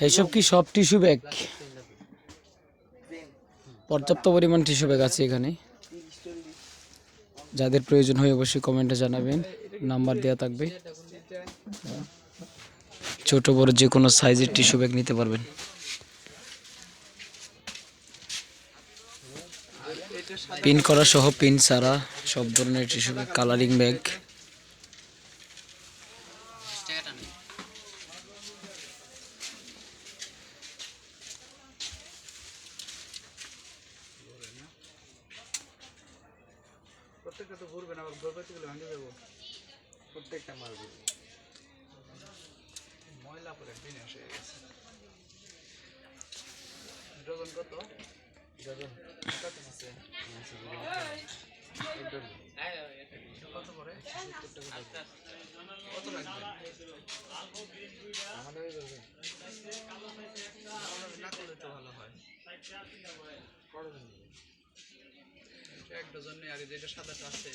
এসব কি সব টিস্যু ব্যাগ? পর্যাপ্ত পরিমাণ টিস্যু ব্যাগ আছে এখানে। যাদের প্রয়োজন হয় অবশ্যই কমেন্টে জানাবেন। নাম্বার দেওয়া থাকবে। ছোট, বড় যে কোনো সাইজের টিস্যু ব্যাগ নিতে পারবেন। পিন করা সহ পিন ছাড়া সব ধরনের টিস্যু ব্যাগ, কালারিং ব্যাগ। প্রত্যেকটা তো ঘুরবে না আবার ঘুরবে গেলে ভাঙে যাব প্রত্যেকটা মাল ঘুরবে। ময়লা পরে বিনাশ হয়ে গেছে। ডজন কত? ডজন। কত আছে। কত করে কত লাগবে? আমাদের না করলে তো ভালো হয়। এক ডজন নেই আর যেটা সাদাটা আছে।